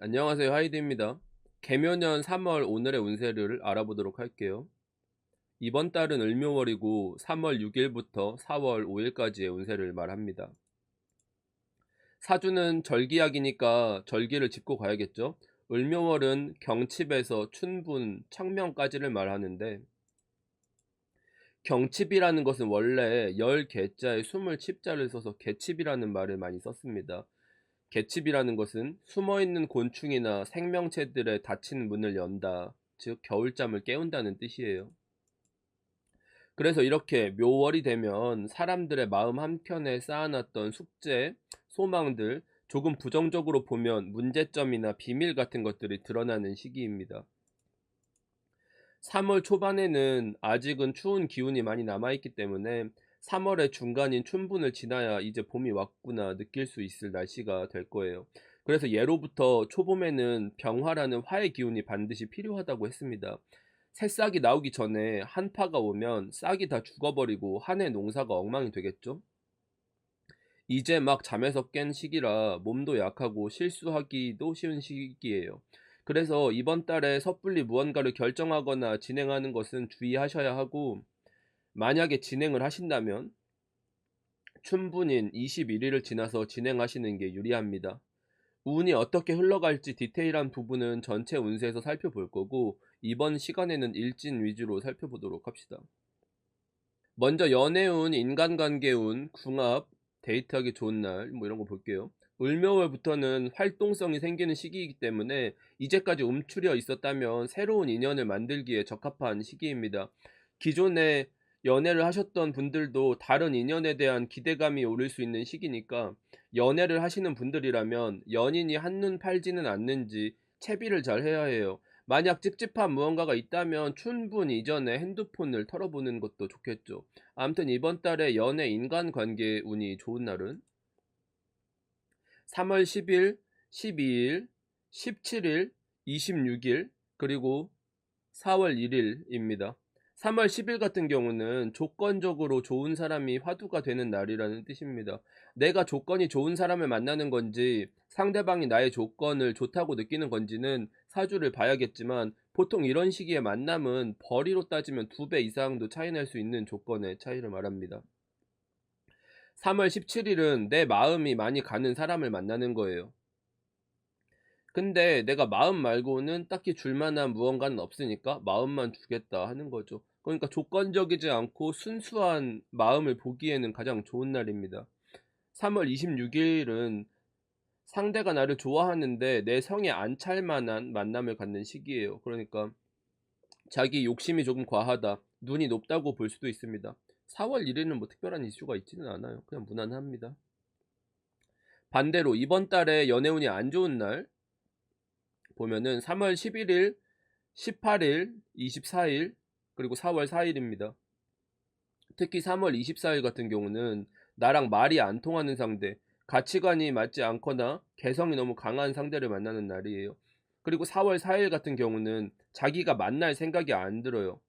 안녕하세요. 하이드입니다. 개묘년 3월 오늘의 운세를 알아보도록 할게요. 이번 달은 을묘월이고 3월 6일부터 4월 5일까지의 운세를 말합니다. 사주는 절기약이니까 절기를 짚고 가야겠죠. 을묘월은 경칩에서 춘분, 청명까지를 말하는데 경칩이라는 것은 원래 열 개자에 스물 칩자를 써서 개칩이라는 말을 많이 썼습니다. 개칩이라는 것은 숨어있는 곤충이나 생명체들의 닫힌 문을 연다, 즉 겨울잠을 깨운다는 뜻이에요. 그래서 이렇게 묘월이 되면 사람들의 마음 한켠에 쌓아놨던 숙제, 소망들, 조금 부정적으로 보면 문제점이나 비밀 같은 것들이 드러나는 시기입니다. 3월 초반에는 아직은 추운 기운이 많이 남아있기 때문에 3월의 중간인 춘분을 지나야 이제 봄이 왔구나 느낄 수 있을 날씨가 될 거예요. 그래서 예로부터 초봄에는 병화라는 화의 기운이 반드시 필요하다고 했습니다. 새싹이 나오기 전에 한파가 오면 싹이 다 죽어버리고 한 해 농사가 엉망이 되겠죠? 이제 막 잠에서 깬 시기라 몸도 약하고 실수하기도 쉬운 시기예요. 그래서 이번 달에 섣불리 무언가를 결정하거나 진행하는 것은 주의하셔야 하고 만약에 진행을 하신다면 춘분인 21일을 지나서 진행하시는 게 유리합니다. 운이 어떻게 흘러갈지 디테일한 부분은 전체 운세에서 살펴볼 거고 이번 시간에는 일진 위주로 살펴보도록 합시다. 먼저 연애운, 인간관계운, 궁합, 데이트하기 좋은 날, 뭐 이런 거 볼게요. 을묘월부터는 활동성이 생기는 시기이기 때문에 이제까지 움츠려 있었다면 새로운 인연을 만들기에 적합한 시기입니다. 기존에 연애를 하셨던 분들도 다른 인연에 대한 기대감이 오를 수 있는 시기니까 연애를 하시는 분들이라면 연인이 한눈 팔지는 않는지 채비를 잘 해야 해요. 만약 찝찝한 무언가가 있다면 춘분 이전에 핸드폰을 털어보는 것도 좋겠죠. 아무튼 이번 달에 연애 인간관계 운이 좋은 날은 3월 10일, 12일, 17일, 26일, 그리고 4월 1일입니다. 3월 10일 같은 경우는 조건적으로 좋은 사람이 화두가 되는 날이라는 뜻입니다. 내가 조건이 좋은 사람을 만나는 건지 상대방이 나의 조건을 좋다고 느끼는 건지는 사주를 봐야겠지만 보통 이런 시기의 만남은 벌이로 따지면 두 배 이상도 차이 날 수 있는 조건의 차이를 말합니다. 3월 17일은 내 마음이 많이 가는 사람을 만나는 거예요. 근데 내가 마음 말고는 딱히 줄 만한 무언가는 없으니까 마음만 주겠다 하는 거죠. 그러니까 조건적이지 않고 순수한 마음을 보기에는 가장 좋은 날입니다. 3월 26일은 상대가 나를 좋아하는데 내 성에 안 찰 만한 만남을 갖는 시기예요. 그러니까 자기 욕심이 조금 과하다. 눈이 높다고 볼 수도 있습니다. 4월 1일은 뭐 특별한 이슈가 있지는 않아요. 그냥 무난합니다. 반대로 이번 달에 연애운이 안 좋은 날 보면은 3월 11일, 18일, 24일, 그리고 4월 4일입니다. 특히 3월 24일 같은 경우는 나랑 말이 안 통하는 상대, 가치관이 맞지 않거나 개성이 너무 강한 상대를 만나는 날이에요. 그리고 4월 4일 같은 경우는 자기가 만날 생각이 안 들어요.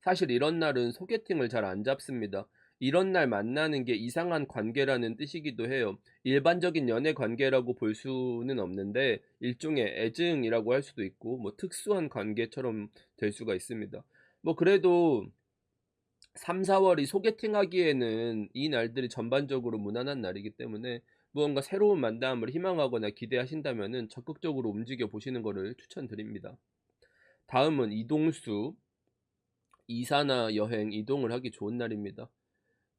사실 이런 날은 소개팅을 잘 안 잡습니다. 이런 날 만나는 게 이상한 관계라는 뜻이기도 해요. 일반적인 연애 관계라고 볼 수는 없는데 일종의 애증이라고 할 수도 있고 뭐 특수한 관계처럼 될 수가 있습니다. 뭐 그래도 3, 4월이 소개팅 하기에는 이 날들이 전반적으로 무난한 날이기 때문에 무언가 새로운 만남을 희망하거나 기대하신다면 적극적으로 움직여 보시는 것을 추천드립니다. 다음은 이동수, 이사나 여행, 이동을 하기 좋은 날입니다.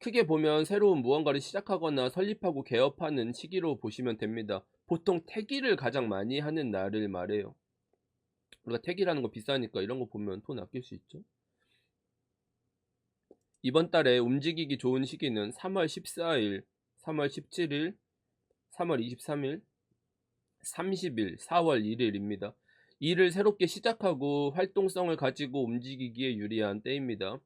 크게 보면 새로운 무언가를 시작하거나 설립하고 개업하는 시기로 보시면 됩니다. 보통 태기를 가장 많이 하는 날을 말해요. 우리가 태기라는 거 비싸니까 이런 거 보면 돈 아낄 수 있죠. 이번 달에 움직이기 좋은 시기는 3월 14일, 3월 17일, 3월 23일, 30일, 4월 1일입니다. 일을 새롭게 시작하고 활동성을 가지고 움직이기에 유리한 때입니다.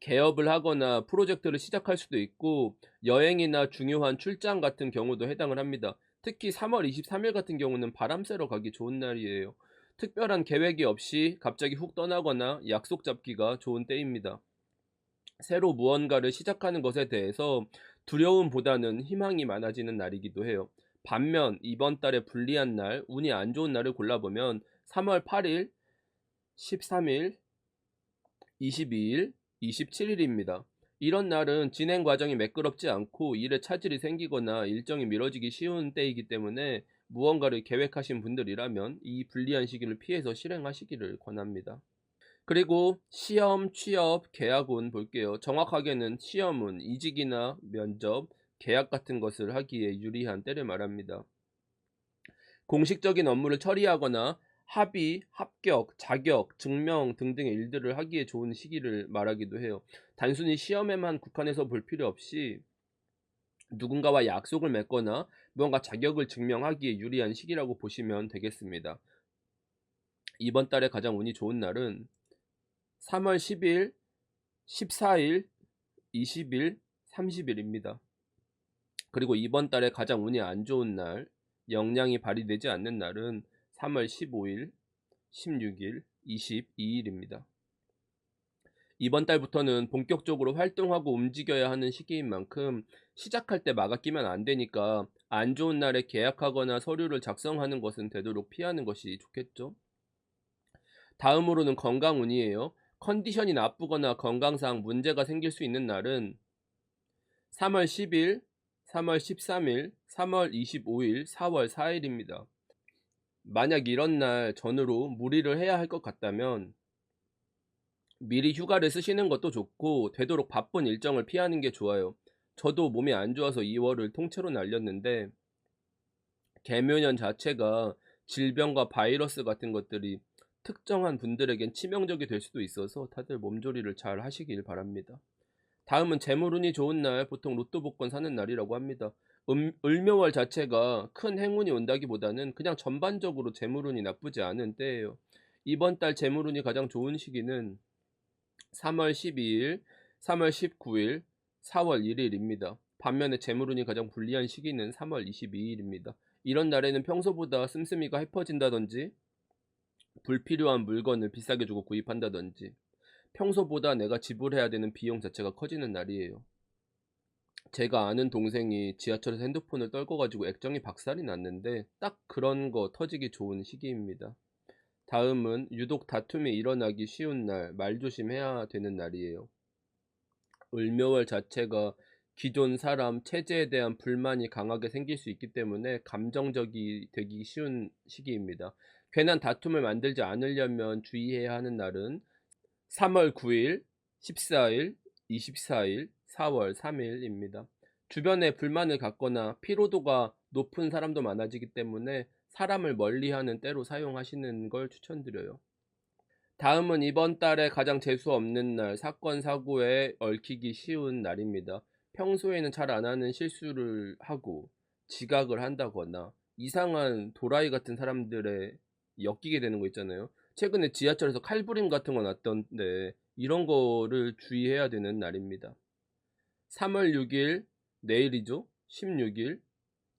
개업을 하거나 프로젝트를 시작할 수도 있고 여행이나 중요한 출장 같은 경우도 해당을 합니다. 특히 3월 23일 같은 경우는 바람 쐬러 가기 좋은 날이에요. 특별한 계획이 없이 갑자기 훅 떠나거나 약속 잡기가 좋은 때입니다. 새로 무언가를 시작하는 것에 대해서 두려움보다는 희망이 많아지는 날이기도 해요. 반면 이번 달에 불리한 날, 운이 안 좋은 날을 골라보면 3월 8일, 13일, 22일, 27일입니다. 이런 날은 진행 과정이 매끄럽지 않고 일에 차질이 생기거나 일정이 미뤄지기 쉬운 때이기 때문에 무언가를 계획하신 분들이라면 이 불리한 시기를 피해서 실행하시기를 권합니다. 그리고 시험, 취업, 계약운 볼게요. 정확하게는 시험은 이직이나 면접, 계약 같은 것을 하기에 유리한 때를 말합니다. 공식적인 업무를 처리하거나 합의, 합격, 자격, 증명 등등의 일들을 하기에 좋은 시기를 말하기도 해요. 단순히 시험에만 국한해서 볼 필요 없이 누군가와 약속을 맺거나 무언가 자격을 증명하기에 유리한 시기라고 보시면 되겠습니다. 이번 달에 가장 운이 좋은 날은 3월 10일, 14일, 20일, 30일입니다. 그리고 이번 달에 가장 운이 안 좋은 날, 영향이 발휘되지 않는 날은 3월 15일, 16일, 22일입니다. 이번 달부터는 본격적으로 활동하고 움직여야 하는 시기인 만큼 시작할 때 막아 끼면 안 되니까 안 좋은 날에 계약하거나 서류를 작성하는 것은 되도록 피하는 것이 좋겠죠. 다음으로는 건강운이에요. 컨디션이 나쁘거나 건강상 문제가 생길 수 있는 날은 3월 10일, 3월 13일, 3월 25일, 4월 4일입니다. 만약 이런 날 전후로 무리를 해야 할 것 같다면 미리 휴가를 쓰시는 것도 좋고 되도록 바쁜 일정을 피하는 게 좋아요. 저도 몸이 안 좋아서 2월을 통째로 날렸는데 개묘년 자체가 질병과 바이러스 같은 것들이 특정한 분들에겐 치명적이 될 수도 있어서 다들 몸조리를 잘 하시길 바랍니다. 다음은 재물운이 좋은 날, 보통 로또 복권 사는 날이라고 합니다. 음, 을묘월 자체가 큰 행운이 온다기보다는 그냥 전반적으로 재물운이 나쁘지 않은 때예요. 이번 달 재물운이 가장 좋은 시기는 3월 12일, 3월 19일, 4월 1일입니다. 반면에 재물운이 가장 불리한 시기는 3월 22일입니다. 이런 날에는 평소보다 씀씀이가 해퍼진다든지 불필요한 물건을 비싸게 주고 구입한다든지 평소보다 내가 지불해야 되는 비용 자체가 커지는 날이에요. 제가 아는 동생이 지하철에서 핸드폰을 떨궈가지고 액정이 박살이 났는데 딱 그런 거 터지기 좋은 시기입니다. 다음은 유독 다툼이 일어나기 쉬운 날, 말조심해야 되는 날이에요. 을묘월 자체가 기존 사람, 체제에 대한 불만이 강하게 생길 수 있기 때문에 감정적이 되기 쉬운 시기입니다. 괜한 다툼을 만들지 않으려면 주의해야 하는 날은 3월 9일, 14일, 24일, 4월 3일입니다. 주변에 불만을 갖거나 피로도가 높은 사람도 많아지기 때문에 사람을 멀리하는 때로 사용하시는 걸 추천드려요. 다음은 이번 달에 가장 재수 없는 날, 사건, 사고에 얽히기 쉬운 날입니다. 평소에는 잘 안 하는 실수를 하고 지각을 한다거나 이상한 도라이 같은 사람들의 엮이게 되는 거 있잖아요. 최근에 지하철에서 칼부림 같은 거 났던데 이런 거를 주의해야 되는 날입니다. 3월 6일 내일이죠. 16일,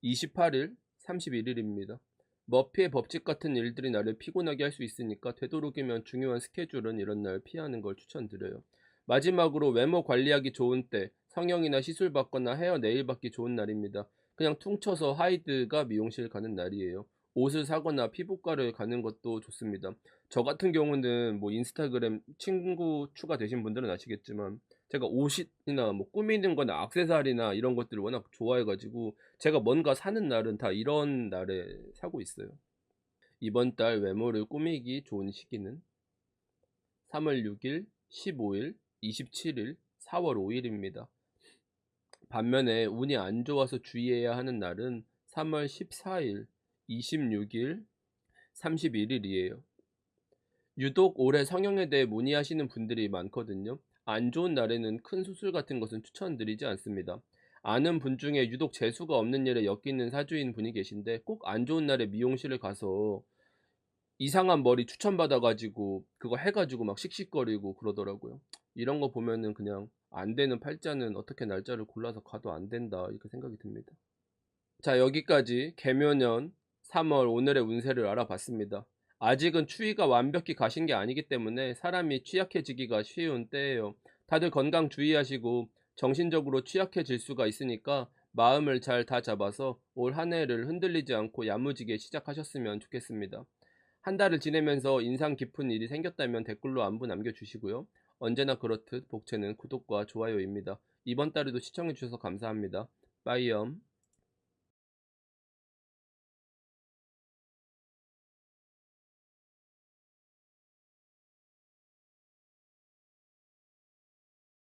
28일, 31일입니다. 머피의 법칙 같은 일들이 나를 피곤하게 할 수 있으니까 되도록이면 중요한 스케줄은 이런 날 피하는 걸 추천드려요. 마지막으로 외모 관리하기 좋은 때 성형이나 시술 받거나 헤어 네일 받기 좋은 날입니다. 그냥 퉁쳐서 하이드가 미용실 가는 날이에요. 옷을 사거나 피부과를 가는 것도 좋습니다. 저 같은 경우는 뭐 인스타그램 친구 추가되신 분들은 아시겠지만 제가 옷이나 뭐 꾸미는 거나 액세서리나 이런 것들을 워낙 좋아해가지고 제가 뭔가 사는 날은 다 이런 날에 사고 있어요. 이번 달 외모를 꾸미기 좋은 시기는 3월 6일, 15일, 27일, 4월 5일입니다. 반면에 운이 안 좋아서 주의해야 하는 날은 3월 14일, 26일, 31일이에요. 유독 올해 성형에 대해 문의하시는 분들이 많거든요. 안 좋은 날에는 큰 수술 같은 것은 추천드리지 않습니다. 아는 분 중에 유독 재수가 없는 일에 엮이는 사주인 분이 계신데 꼭 안 좋은 날에 미용실을 가서 이상한 머리 추천받아가지고 그거 해가지고 막 씩씩거리고 그러더라고요. 이런 거 보면은 그냥 안 되는 팔자는 어떻게 날짜를 골라서 가도 안 된다 이렇게 생각이 듭니다. 자 여기까지 개묘년 3월 오늘의 운세를 알아봤습니다. 아직은 추위가 완벽히 가신 게 아니기 때문에 사람이 취약해지기가 쉬운 때예요. 다들 건강 주의하시고 정신적으로 취약해질 수가 있으니까 마음을 잘 다 잡아서 올 한 해를 흔들리지 않고 야무지게 시작하셨으면 좋겠습니다. 한 달을 지내면서 인상 깊은 일이 생겼다면 댓글로 안부 남겨주시고요. 언제나 그렇듯 복채는 구독과 좋아요입니다. 이번 달에도 시청해주셔서 감사합니다. 빠이염.